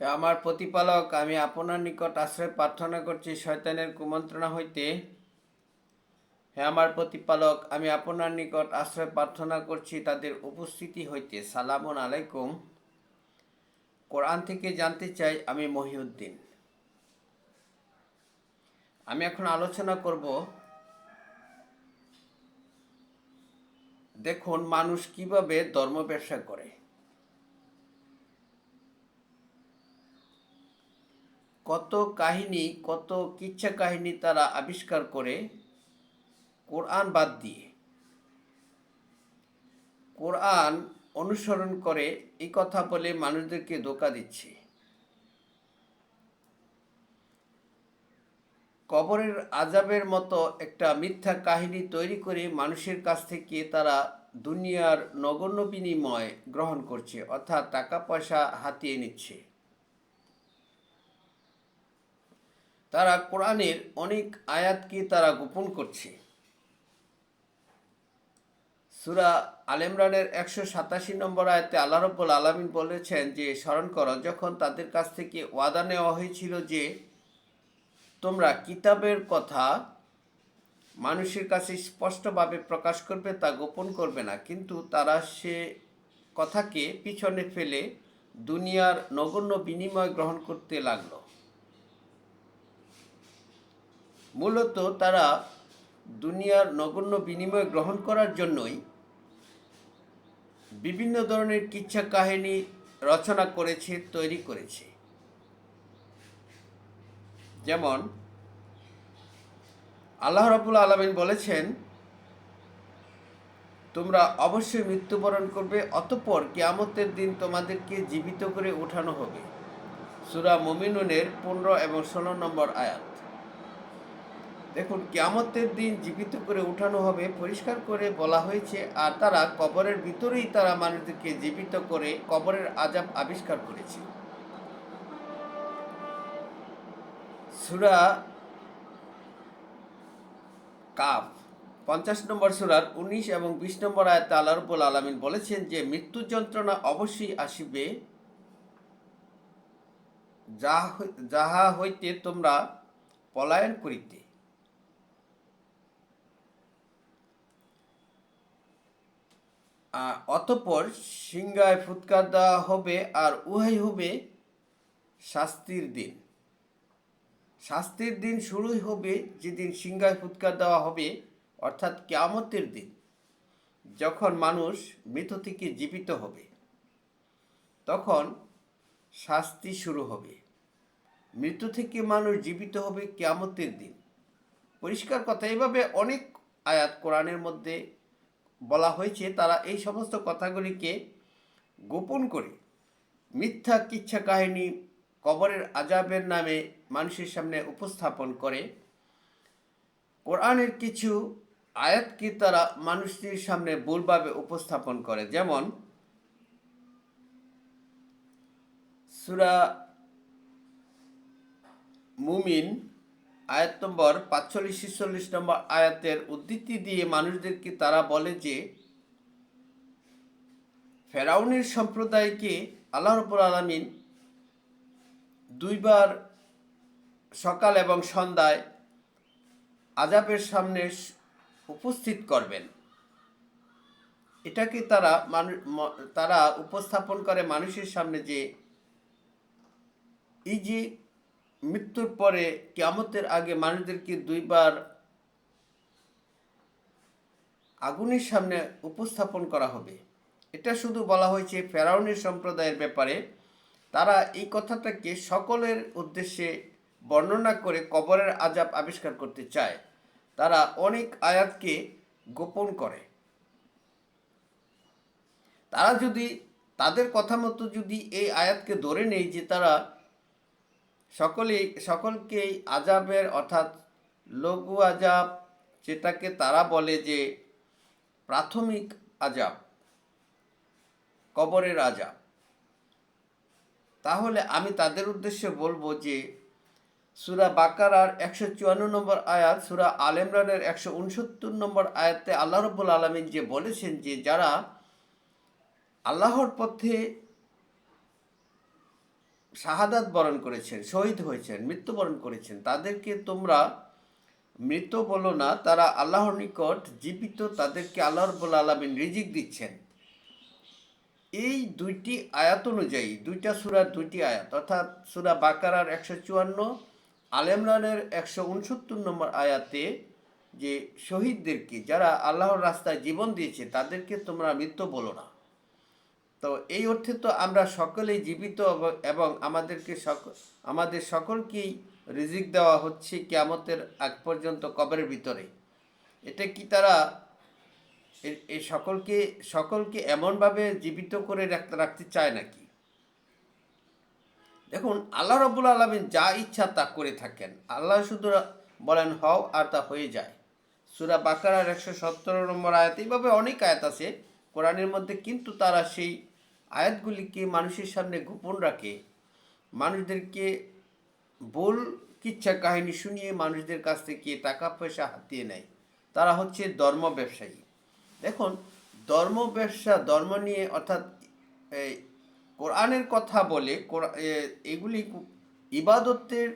আমার প্রতিপালক, আমি আপনার নিকট আশ্রয় প্রার্থনা করছি, শয়তানের কুমন্ত্রণা হইতে। হে আমার প্রতিপালক, আমি আপনার নিকট আশ্রয় প্রার্থনা করছি, তাদের উপস্থিতি হইতে। সালামুন আলাইকুম। কোরআন থেকে জানতে চাই, আমি মহিউদ্দিন। আমি এখন আলোচনা করব, দেখুন, মানুষ কীভাবে ধর্ম ব্যবসা করে। কত কাহিনী, কত কিচ্ছা কাহিনী তারা আবিষ্কার করে কোরআন বাদ দিয়ে। কোরআন অনুসরণ করে এই কথা বলে মানুষদেরকে ধোকা দিচ্ছে। কবরের আজাবের মতো একটা মিথ্যা কাহিনী তৈরি করে মানুষের কাছ থেকে তারা দুনিয়ার নগণ্য বিনিময় গ্রহণ করছে, অর্থাৎ টাকা পয়সা হাতিয়ে নিচ্ছে। তারা কোরআনের অনেক আয়াতকে তারা গোপন করছে। সুরা আলেমরানের একশো সাতাশি নম্বর আয়াতে আল্লাহ রব্বুল আলমিন বলেছেন যে, স্মরণ করো, যখন তাদের কাছ থেকে ওয়াদা নেওয়া হয়েছিল যে, তোমরা কিতাবের কথা মানুষের কাছে স্পষ্টভাবে প্রকাশ করবে, তা গোপন করবে না। কিন্তু তারা সে কথাকে পিছনে ফেলে দুনিয়ার নগণ্য বিনিময় গ্রহণ করতে লাগল। মূলত তারা দুনিয়ার নগণ্য বিনিময় গ্রহণ করার জন্যই বিভিন্ন ধরনের কিচ্ছা কাহিনী রচনা করেছে, তৈরি করেছে। যেমন, আল্লাহ রাবুল আলমিন বলেছেন, তোমরা অবশ্যই মৃত্যুবরণ করবে, অতঃপর কেয়ামতের দিন তোমাদেরকে জীবিত করে ওঠানো হবে। সুরা মমিনুনের পনেরো এবং ষোলো নম্বর আয়াত। দেখুন, কেয়ামতের দিন জীবিত করে উঠানো হবে, পরিষ্কার করে বলা হয়েছে, আর তারা কবরের ভিতরেই তারা মানুষদেরকে জীবিত করে কবরের আজাব আবিষ্কার করেছে। সুরা কাফ, পঞ্চাশ নম্বর সুরার উনিশ এবং বিশ নম্বর আয়তে আল্লাহ রব্বুল আলমিন বলেছেন যে মৃত্যু যন্ত্রণা অবশ্যই আসিবে। যাহা হইতে তোমরা পলায়ন করিতে। অতপর সিংহায় ফুৎকার দেওয়া হবে আর উহাই হবে শাস্তির দিন। শাস্তির দিন শুরুই হবে যেদিন সিংহায় ফুৎকার দেওয়া হবে, অর্থাৎ কেয়ামতের দিন, যখন মানুষ মৃত থেকে জীবিত হবে। তখন শাস্তি শুরু হবে। মৃত্যু থেকে মানুষ জীবিত হবে কেয়ামতের দিন। পরিষ্কার কথা, এভাবে অনেক আয়াত কোরআনের মধ্যে বলা হয়েছে, তারা এই সমস্ত কথাগুলিকে গোপন করে মিথ্যা কিচ্ছা কাহিনী কবরের আজাবের নামে মানুষের সামনে উপস্থাপন করে। কোরআনের কিছু আয়াতকে তারা মানুষটির সামনে ভুলভাবে উপস্থাপন করে। যেমন, সুরা মুমিন আয়াত নম্বর পাঁচচল্লিশ, ছেচল্লিশ নম্বর আয়াতের উদ্ধৃতি দিয়ে মানুষদেরকে তারা বলে যে, ফেরাউনের সম্প্রদায়কে আল্লাহ রবুল আলমিন দুইবার সকাল এবং সন্ধ্যায় আজাবের সামনে উপস্থিত করবেন। এটাকে তারা মানুষ তারা উপস্থাপন করে মানুষের সামনে যে, এই যে মৃত্যুর পরে কেমতের আগে মানুষদেরকে দুইবার আগুনের সামনে উপস্থাপন করা হবে। এটা শুধু বলা হয়েছে ফেরাউনের সম্প্রদায়ের ব্যাপারে। তারা এই কথাটাকে সকলের উদ্দেশ্যে বর্ণনা করে কবরের আজাব আবিষ্কার করতে চায়। তারা অনেক আয়াতকে গোপন করে। তারা যদি তাদের কথা মতো যদি এই আয়াতকে ধরে নেই যে তারা সকলেই, সকলকেই আজাবের অর্থাৎ লঘু আজাব যেটাকে তারা বলে যে প্রাথমিক আজাব কবরের আজাব তাহলে আমি তাদের উদ্দেশ্যে বলব যে সুরা বাকারার একশো চুয়ান্ন নম্বর আয়াত, সুরা আলেমরানের একশো উনসত্তর নম্বর আয়াতে আল্লাহ রব্বুল আলমিন যে বলেছেন যে যারা আল্লাহর পথে শাহাদাত বরণ করেছেন, শহীদ হয়েছেন, মৃত্যুবরণ করেছেন, তাদেরকে তোমরা মৃত বলো না, তারা আল্লাহর নিকট জীবিত, তাদেরকে আল্লাহ রব্বুল আলমিন রিজিক দিচ্ছেন। এই দুইটি আয়াত অনুযায়ী, দুইটা সুরার দুইটি আয়াত, অর্থাৎ সুরা বাকারার একশো চুয়ান্ন আলেমরানের একশো উনসত্তর নম্বর আয়াতে যে শহীদদেরকে, যারা আল্লাহর রাস্তায় জীবন দিয়েছে, তাদেরকে তোমরা মৃত্যু বলো না। তো এই অর্থে তো আমরা সকলেই জীবিত এবং- আমাদেরকে সক আমাদের সকলকেই রিজিক দেওয়া হচ্ছে কেয়ামতের আগ পর্যন্ত কবরের ভিতরে। এটা কি তারা এই সকলকে সকলকে এমনভাবে জীবিত করে রাখতে রাখতে চায় নাকি? দেখুন, আল্লাহ রবুল আলমিন যা ইচ্ছা তা করে থাকেন। আল্লাহ শুধু বলেন, হও আর তা হয়ে যায়। সুরা বাকারার একশো সত্তর নম্বর আয়াত এইভাবে অনেক আয়াত আছে। কোরআনের মধ্যে কিন্তু তারা সেই আয়াতগুলিকে মানুষের সামনে গোপন রাখে। মানুষদেরকে বল কিচ্ছা কাহিনী শুনিয়ে মানুষদের কাছ থেকে টাকা পয়সা হাতিয়ে নেয়। তারা হচ্ছে ধর্ম ব্যবসায়ী। দেখুন, ধর্ম ব্যবসা, ধর্ম নিয়ে অর্থাৎ কোরআনের কথা বলে এগুলি ইবাদতের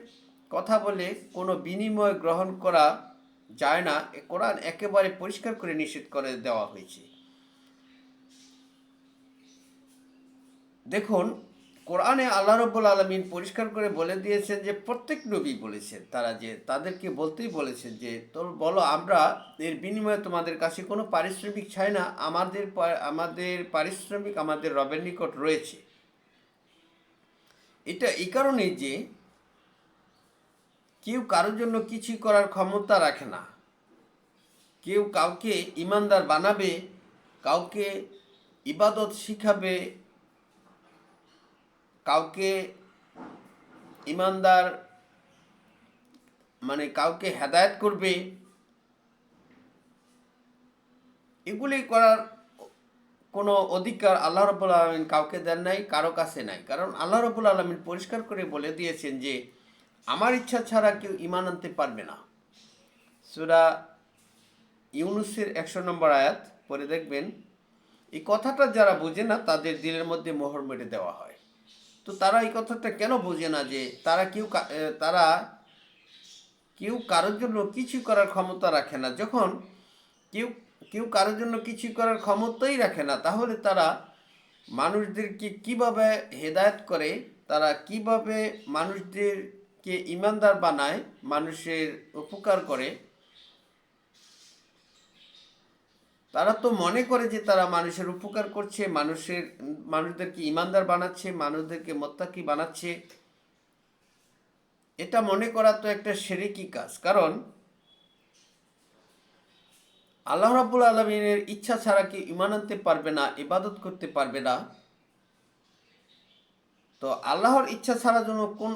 কথা বলে কোনো বিনিময় গ্রহণ করা যায় না। কোরআন একেবারে পরিষ্কার করে নিষেধ করে দেওয়া হয়েছে। দেখুন, কোরআনে আল্লাহ রব্বুল আলমিন পরিষ্কার করে বলে দিয়েছেন যে, প্রত্যেক নবী বলেছেন, তারা যে তাদেরকে বলতেই বলেছেন যে তোর বলো আমরা এর বিনিময়ে তোমাদের কাছে কোনো পারিশ্রমিক চাই না? আমাদের আমাদের পারিশ্রমিক আমাদের রবের নিকট রয়েছে। এটা এই কারণেই যে, কেউ কারোর জন্য কিছুই করার ক্ষমতা রাখে না। কেউ কাউকে ইমানদার বানাবে, কাউকে ইবাদত শিখাবে কাউকে ইমানদার মানে কাউকে হেদায়েত করবে, এগুলি করার কোনো অধিকার আল্লাহ রবুল আলমিন কাউকে দেন নাই, কারও কাছে নাই। কারণ আল্লাহ রবুল আলমিন পরিষ্কার করে বলে দিয়েছেন যে, আমার ইচ্ছা ছাড়া কেউ ইমান আনতে পারবে না। সুরা ইউনুসের একশো নম্বর আয়াত পরে দেখবেন, এই কথাটা যারা বোঝে না, তাদের দিলের মধ্যে মোহর মেটে দেওয়া হয়। তো তারা এই কথাটা কেন বোঝে না যে তারা কেউ তারা কেউ কারোর জন্য কিছু করার ক্ষমতা রাখে না? যখন কেউ কেউ কারোর জন্য কিছু করার ক্ষমতাই রাখে না, তাহলে তারা মানুষদেরকে কীভাবে হেদায়ত করে, তারা কীভাবে মানুষদেরকে ইমানদার বানায়, মানুষের উপকার করে তারা তো মনে করে যে তারা মানুষের উপকার করছে, মানুষের, মানুষদেরকে ইমানদার বানাচ্ছে, মানুষদেরকে মোত্তাকি বানাচ্ছে। এটা মনে করা তো একটা সেরেকি কাজ। কারণ আল্লাহ রাবুল আলমিনের ইচ্ছা ছাড়া কি ইমান আনতে পারবে না, ইবাদত করতে পারবে না। তো আল্লাহর ইচ্ছা ছাড়া জন্য কোন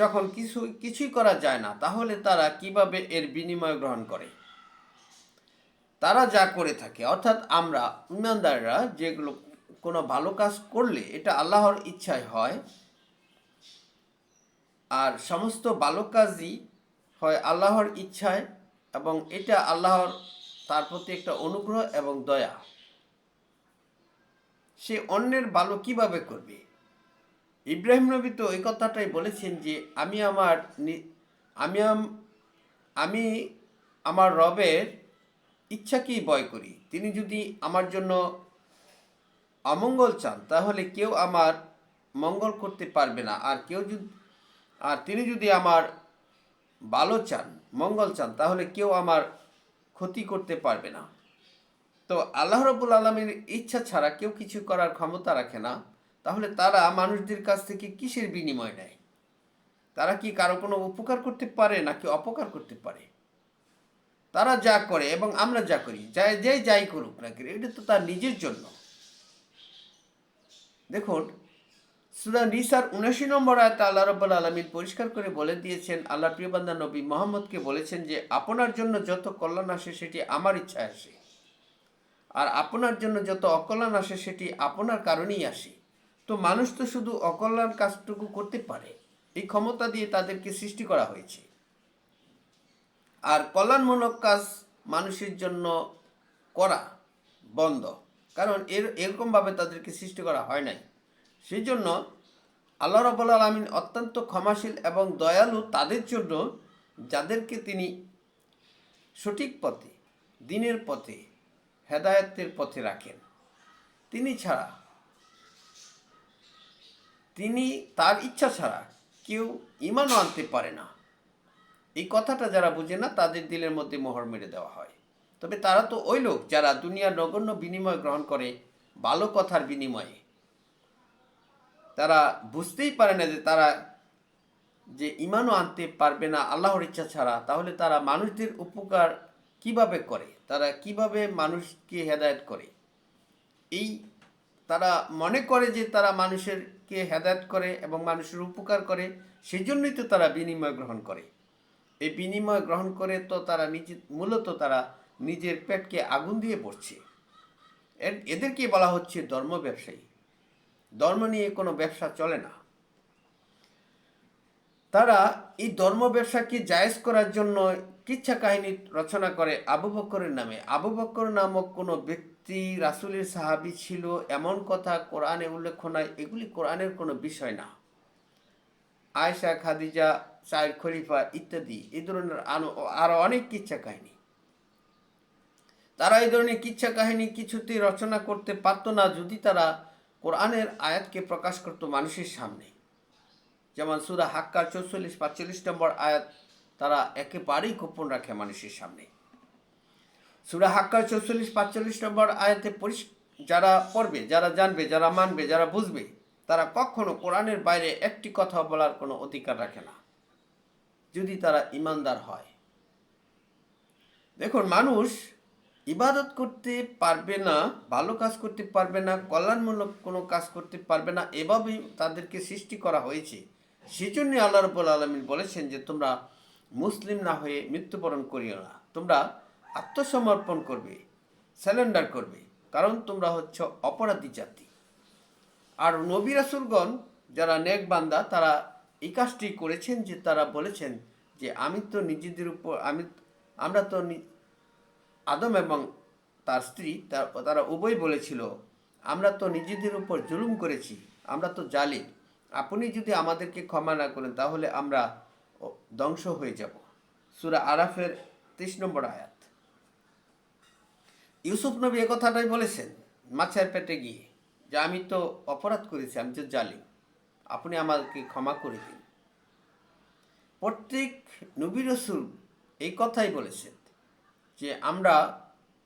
যখন কিছু, কিছুই করা যায় না, তাহলে তারা কীভাবে এর বিনিময় গ্রহণ করে? তারা যা করে থাকে, অর্থাৎ আমরা ইমানদাররা যেগুলো কোনো ভালো কাজ করলে এটা আল্লাহর ইচ্ছায় হয়, আর সমস্ত ভালো কাজই হয় আল্লাহর ইচ্ছায় এবং এটা আল্লাহর তার প্রতি একটা অনুগ্রহ এবং দয়া। সে অন্যের ভালো কীভাবে করবে? ইব্রাহিম নবী তো এই কথাটাই বলেছেন যে, আমি আমার আম- আমি আমার রবের ইচ্ছাকেই ভয় করি। তিনি যদি আমার জন্য অমঙ্গল চান, তাহলে কেউ আমার মঙ্গল করতে পারবে না। আর কেউ যদি, আর তিনি যদি আমার ভালো চান, মঙ্গল চান, তাহলে কেউ আমার ক্ষতি করতে পারবে না। তো আল্লাহ রবুল আলমীর ইচ্ছা ছাড়া কেউ কিছু করার ক্ষমতা রাখে না। তাহলে তারা মানুষদের কাছ থেকে কিসের বিনিময় নেয়? তারা কি কারও কোনো উপকার করতে পারে নাকি অপকার করতে পারে? তারা যা করে এবং আমরা যা করি, যাই যে যাই করুক না কেন, এটা তো তার নিজের জন্য। দেখুন, সুরা নিসার উনাশি নম্বর আয়ত আল্লাহ রব্বুল আলমিন পরিষ্কার করে বলে দিয়েছেন, আল্লাহ প্রিয়বান্ধা নবী মোহাম্মদকে বলেছেন যে, আপনার জন্য যত কল্যাণ আসে সেটি আমার ইচ্ছায় আসে। আর আপনার জন্য যত অকল্যাণ আসে সেটি আপনার কারণেই আসে। তো মানুষ তো শুধু অকল্যাণ কাজটুকু করতে পারে। এই ক্ষমতা দিয়ে তাদেরকে সৃষ্টি করা হয়েছে। আর কল্যাণমূলক কাজ মানুষের জন্য করা বন্ধ। কারণ এর, এরকমভাবে তাদেরকে সৃষ্টি করা হয় নাই। সেই জন্য আল্লাহ রবুল আলমিন অত্যন্ত ক্ষমাশীল এবং দয়ালু তাদের জন্য যাদেরকে তিনি সঠিক পথে, দিনের পথে, হেদায়তের পথে রাখেন। তিনি ছাড়া, তিনি তার ইচ্ছা ছাড়া কেউ ইমানও আনতে পারে না। এই কথাটা যারা বুঝে না, তাদের দিলের মধ্যে মোহর মেরে দেওয়া হয়। তবে তারা তো ওই লোক যারা দুনিয়ার নগণ্য বিনিময় গ্রহণ করে, ভালো কথার বিনিময়ে। তারা বুঝতেই পারে না যে তারা যে ইমানও আনতে পারবে না আল্লাহর ইচ্ছা ছাড়া, তাহলে তারা মানুষদের উপকার কীভাবে করে? তারা কীভাবে মানুষকে হেদায়ত করে? এই তারা মনে করে যে তারা মানুষেরকে হেদায়ত করে এবং মানুষের উপকার করে, সেজন্যই তো তারা বিনিময় গ্রহণ করে। এই বিনিময় গ্রহণ করে তো তারা নিজে, মূলত তারা নিজের পেটকে আগুন দিয়ে পড়ছে এদেরকে বলা হচ্ছে ধর্ম ব্যবসায়ী। ধর্ম নিয়ে কোনো ব্যবসা চলে না। তারা এই ধর্ম ব্যবসাকে জায়েজ করার জন্য কিচ্ছা কাহিনী রচনা করে আবু বক্করের নামে। আবু বক্কর নামক কোনো ব্যক্তি, রাসুলের সাহাবি ছিল, এমন কথা কোরআনে উল্লেখ নাই, এগুলি কোরআনের কোনো বিষয় না। আয়েশা, খাদিজা সাইদ খলিফা ইত্যাদি এই ধরনের আরও অনেক কিচ্ছা কাহিনী। তারা এই ধরনের কিচ্ছা কাহিনী কিছুতেই রচনা করতে পারতো না যদি তারা কোরআনের আয়াতকে প্রকাশ করতো মানুষের সামনে। যেমন সুরা হাক্কার চৌচল্লিশ, পাঁচচল্লিশ নম্বর আয়াত তারা একেবারেই গোপন রাখে মানুষের সামনে। সুরা হাক্কার চৌচল্লিশ, পাঁচচল্লিশ নম্বর আয়াতে যারা পড়বে, যারা জানবে, যারা মানবে, যারা বুঝবে, তারা কখনো কোরআনের বাইরে একটি কথা বলার কোনো অধিকার রাখে না। যদি তারা ইমানদার হয়। দেখুন, মানুষ ইবাদত করতে পারবে না, ভালো কাজ করতে পারবে না, কল্যাণমূলক কোনো কাজ করতে পারবে না, এভাবেই তাদেরকে সৃষ্টি করা হয়েছে। সেজন্য আল্লাহ রব্বুল আলমিন বলেছেন যে, তোমরা মুসলিম না হয়ে মৃত্যুবরণ করিও না। তোমরা আত্মসমর্পণ করবে স্যালেন্ডার করবে, কারণ তোমরা হচ্ছ অপরাধী জাতি। আর নবী রাসুলগণ, যারা নেক বান্দা, তারা এই কাজটি করেছেন যে তারা বলেছেন যে আমি তো নিজেদের উপর, আমি, আমরা তো আদম এবং তার স্ত্রী, তার উভয় বলেছিল, আমরা তো নিজেদের উপর জুলুম করেছি, আমরা তো জালি। আপনি যদি আমাদেরকে ক্ষমা না করেন, তাহলে আমরা ধ্বংস হয়ে যাব। সুরা আরাফের তেইশ নম্বর আয়াত। ইউসুফ নবী এ কথাটাই বলেছেন, মাছের পেটে গিয়ে, যে আমি তো অপরাধ করেছি, আমি তো জালি। আপনি আমাকে ক্ষমা করে দিন। প্রত্যেক নবী রসুল এই কথাই বলেছেন যে, আমরা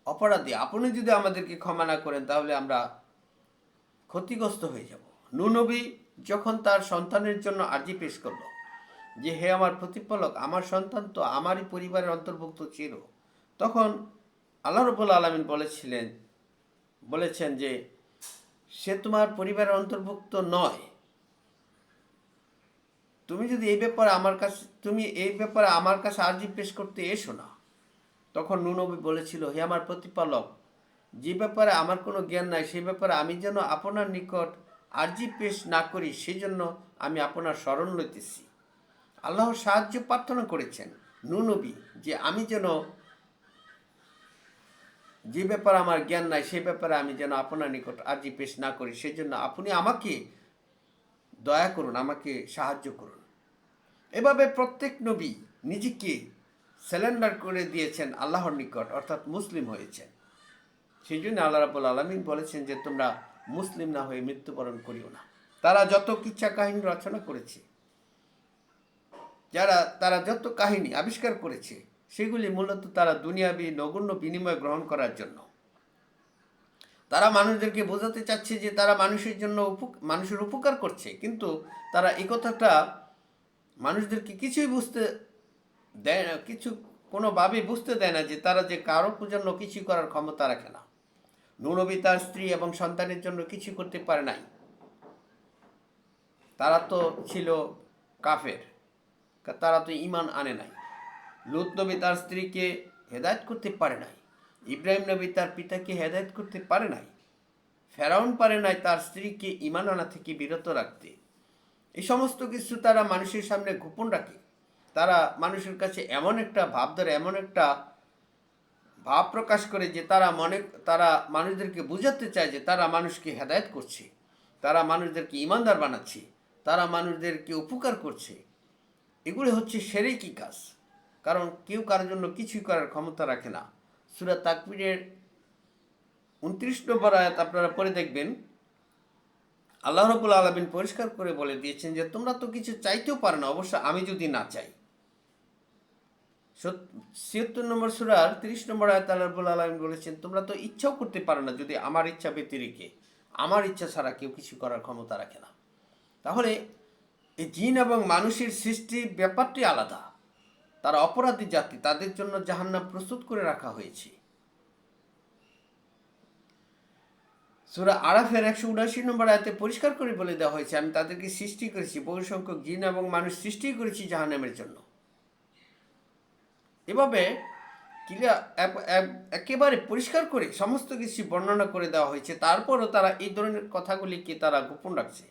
অপরাধী, আপনি যদি আমাদেরকে ক্ষমা না করেন, তাহলে আমরা ক্ষতিগ্রস্ত হয়ে যাব। নুনবী যখন তার সন্তানের জন্য আর্জি পেশ করল, যে, হে আমার প্রতিপালক, আমার সন্তান তো আমারই পরিবারের অন্তর্ভুক্ত ছিল। তখন আল্লাহ রবুল আলমিন বলেছিলেন, বলেছেন যে, সে তোমার পরিবারের অন্তর্ভুক্ত নয় তুমি যদি এই ব্যাপারে আমার কাছে, তুমি এই ব্যাপারে আমার কাছে আর্জি পেশ করতে এসো না। তখন নুনবী বলেছিল, হে আমার প্রতিপালক, যে ব্যাপারে আমার কোনো জ্ঞান নাই সেই ব্যাপারে আমি যেন আপনার নিকট আর্জি পেশ না করি, সেজন্য আমি আপনার স্মরণ লইতেছি। আল্লাহর সাহায্য প্রার্থনা করেছেন নুনবী, যে আমি যেন যে ব্যাপারে আমার জ্ঞান নাই, সে ব্যাপারে আমি যেন আপনার নিকট আর্জি পেশ না করি, সেজন্য আপনি আমাকে দয়া করুন, আমাকে সাহায্য করুন। এভাবে প্রত্যেক নবী নিজেকে স্যালেন্ডার করে দিয়েছেন আল্লাহর নিকট, অর্থাৎ মুসলিম হয়েছেন। সেই জন্য আল্লাহ রাবুল আলমিন বলেছেন যে, তোমরা মুসলিম না হয়ে মৃত্যুবরণ করিও না। তারা যত কিচ্ছা কাহিনী রচনা করেছে, যারা, তারা যত কাহিনী আবিষ্কার করেছে, সেগুলি মূলত তারা দুনিয়াবি নগণ্য বিনিময় গ্রহণ করার জন্য। তারা মানুষদেরকে বোঝাতে চাচ্ছে যে তারা মানুষের জন্য মানুষের উপকার করছে। কিন্তু তারা এই কথাটা মানুষদেরকে কিছুই বুঝতে দেয় না, কিছু কোনোভাবেই বুঝতে দেয় না যে তারা যে কারও জন্য কিছু করার ক্ষমতা রাখে না। নুনবী তার স্ত্রী এবং সন্তানের জন্য কিছু করতে পারে নাই। তারা তো ছিল কাফের তারা তো ইমান আনে নাই। লুত নবী তার স্ত্রীকে হেদায়েত করতে পারে নাই। ইব্রাহিম নবী তার পিতাকে হেদায়েত করতে পারে নাই। ফেরাউন পারে নাই তার স্ত্রীকে ইমান আনা থেকে বিরত রাখতে। এই সমস্ত কিছু তারা মানুষের সামনে গোপন রাখে। তারা মানুষের কাছে এমন একটা ভাব ধরে, এমন একটা ভাব প্রকাশ করে যে তারা মনে, তারা মানুষদেরকে বোঝাতে চায় যে তারা মানুষকে হেদায়েত করছে। তারা মানুষদেরকে ইমানদার বানাচ্ছে। তারা মানুষদেরকে উপকার করছে। এগুলি হচ্ছে সেরেকি কাজ। কারণ কেউ কারোর জন্য কিছুই করার ক্ষমতা রাখে না। সুরা তাকবিরের উনত্রিশ নম্বর আয়াত আপনারা পরে দেখবেন। আল্লাহ রবুল আলমিন পরিষ্কার করে বলে দিয়েছেন যে, তোমরা তো কিছু চাইতেও পারো না, অবশ্য আমি যদি না চাই। ছিয়াত্তর নম্বর সুরার তিরিশ নম্বর আয়াত আল্লাহ রবুল আলমিন বলেছেন, তোমরা তো ইচ্ছাও করতে পারো না যদি আমার ইচ্ছা ব্যতিরিকে। আমার ইচ্ছা ছাড়া কেউ কিছু করার ক্ষমতা রাখে না। তাহলে এই জিন এবং মানুষের সৃষ্টি ব্যাপারটি আলাদা। তারা অপরাধী জাতি, তাদের জন্য জাহান্নাম প্রস্তুত করে রাখা হয়েছে। সুরা আরাফের একশো উনাশি নম্বর আয়তে পরিষ্কার করে বলে দেওয়া হয়েছে, আমি তাদেরকে সৃষ্টি করেছি, বহু সংখ্যক জিন এবং মানুষ সৃষ্টি করেছি জাহান্নামের জন্য। এভাবে ক্লিয়ার একেবারে পরিষ্কার করে সমস্ত কিছু বর্ণনা করে দেওয়া হয়েছে, তারপরও তারা এই ধরনের কথাগুলিকে তারা গোপন রাখছে।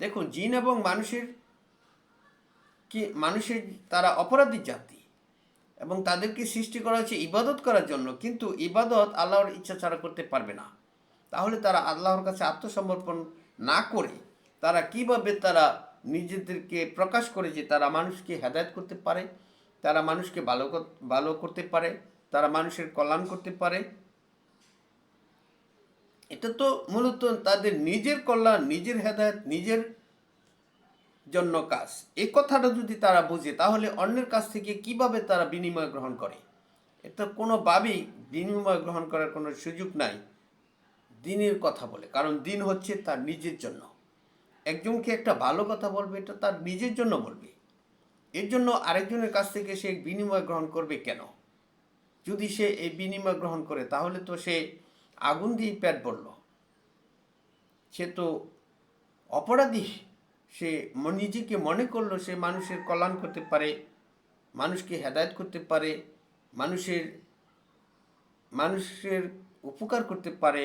দেখুন, জিন এবং মানুষের কি, মানুষের তারা অপরাধী জাতি এবং তাদেরকে সৃষ্টি করা হয়েছে ইবাদত করার জন্য, কিন্তু ইবাদত আল্লাহর ইচ্ছা ছাড়া করতে পারবে না। তাহলে তারা আল্লাহর কাছে আত্মসমর্পণ না করে তারা কীভাবে তারা নিজেদেরকে প্রকাশ করে যে তারা মানুষকে হেদায়ত করতে পারে, তারা মানুষকে ভালো ভালো করতে পারে, তারা মানুষের কল্যাণ করতে পারে? এটা তো মূলত তাদের নিজের কল্যাণ, নিজের হেদায়ত, নিজের জন্য কাজ। এই কথাটা যদি তারা বুঝে, তাহলে অন্যের কাছ থেকে কীভাবে তারা বিনিময় গ্রহণ করে? এটা কোনোভাবেই বিনিময় গ্রহণ করার কোনো সুযোগ নাই দিনের কথা বলে, কারণ দিন হচ্ছে তার নিজের জন্য। একজনকে একটা ভালো কথা বলবে, এটা তার নিজের জন্য বলবে। এর জন্য আরেকজনের কাছ থেকে সে বিনিময় গ্রহণ করবে কেন? যদি সে এই বিনিময় গ্রহণ করে, তাহলে তো সে আগুন দিয়ে প্যাট বলল সে তো অপরাধী। সে নিজেকে মনে করল সে মানুষের কল্যাণ করতে পারে, মানুষকে হেদায়ত করতে পারে, মানুষের মানুষের উপকার করতে পারে।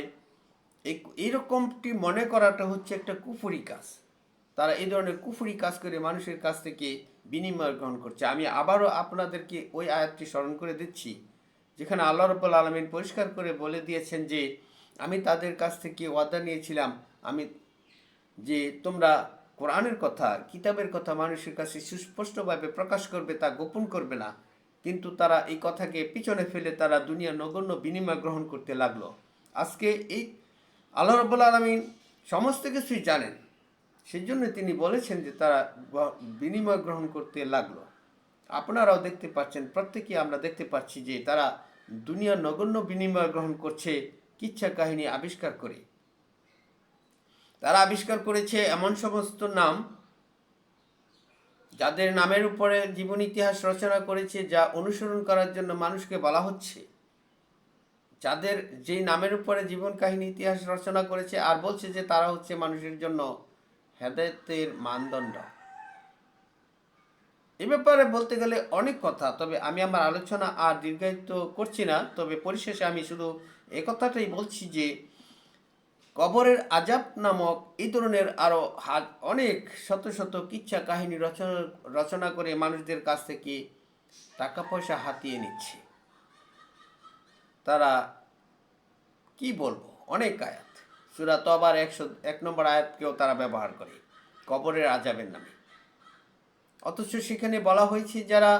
এই এইরকমটি মনে করাটা হচ্ছে একটা কুফুরি কাজ। তারা এই ধরনের কুফুরি কাজ করে মানুষের কাছ থেকে বিনিময় গ্রহণ করছে। আমি আবারও আপনাদেরকে ওই আয়াতটি স্মরণ করে দিচ্ছি, যেখানে আল্লাহ রব্বুল আলমিন পরিষ্কার করে বলে দিয়েছেন যে, আমি তাদের কাছ থেকে ওয়াদা নিয়েছিলাম, আমি যে তোমরা কোরআনের কথা, কিতাবের কথা মানুষের কাছে সুস্পষ্টভাবে প্রকাশ করবে তা গোপন করবে না। কিন্তু তারা এই কথাকে পিছনে ফেলে তারা দুনিয়া নগণ্য বিনিময় গ্রহণ করতে লাগল। আজকে এই আল্লাহ রব্বুল আলমিন সমস্ত কিছুই জানেন। সেই জন্য তিনি বলেছেন যে তারা বিনিময় গ্রহণ করতে লাগল। আপনারাও দেখতে পাচ্ছেন, প্রত্যেকেই আমরা দেখতে পাচ্ছি যে তারা দুনিয়ার নগণ্য বিনিময় গ্রহণ করছে, কিচ্ছা কাহিনী আবিষ্কার করে। তারা আবিষ্কার করেছে এমন সমস্ত নাম যাদের নামের উপরে জীবন ইতিহাস রচনা করেছে, যা অনুসরণ করার জন্য মানুষকে বলা হচ্ছে। যাদের যেই নামের উপরে জীবন কাহিনী ইতিহাস রচনা করেছে আর বলছে যে তারা হচ্ছে মানুষের জন্য হেদায়তের মানদণ্ড। এ ব্যাপারে বলতে গেলে অনেক কথা, তবে আমি আমার আলোচনা আর দীর্ঘায়িত করছি না। তবে পরিশেষে আমি শুধু এ কথাটাই বলছি যে কবরের আজাব নামক এই ধরনের আরও অনেক শত শত কিচ্ছা কাহিনী রচনা রচনা করে মানুষদের কাছ থেকে টাকা পয়সা হাতিয়ে নিচ্ছে। তারা কি বলব? অনেক আয়াত। সুরা তবার একশো, এক নম্বর আয়াতকেও তারা ব্যবহার করে কবরের আজাবের নামে। অথচ সেখানে বলা হয়েছে যারা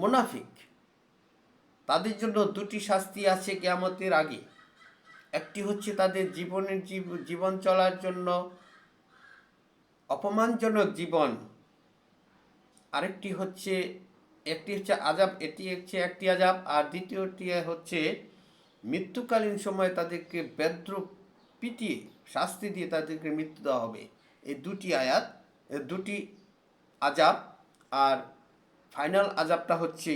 মুনাফিক, তাদের জন্য দুটি শাস্তি আছে কেয়ামতের আগে। একটি হচ্ছে তাদের জীবনের জীবন চলার জন্য অপমানজনক জীবন। আরেকটি হচ্ছে, একটি হচ্ছে আজাব এটি হচ্ছে একটি আজাব আর দ্বিতীয়টি হচ্ছে, মৃত্যুকালীন সময় তাদেরকে বেদ্র পিটিয়ে, শাস্তি দিয়ে তাদেরকে মৃত্যু দেওয়া হবে। এই দুটি আয়াত দুটি আজাব আর ফাইনাল আজাবটা হচ্ছে,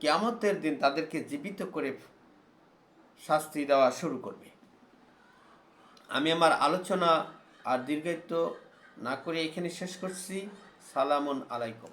কেয়ামতের দিন তাদেরকে জীবিত করে শাস্তি দেওয়া শুরু করবে। আমি আমার আলোচনা আর দীর্ঘায়িত না করে এখানে শেষ করছি। সালামুন আলাইকুম।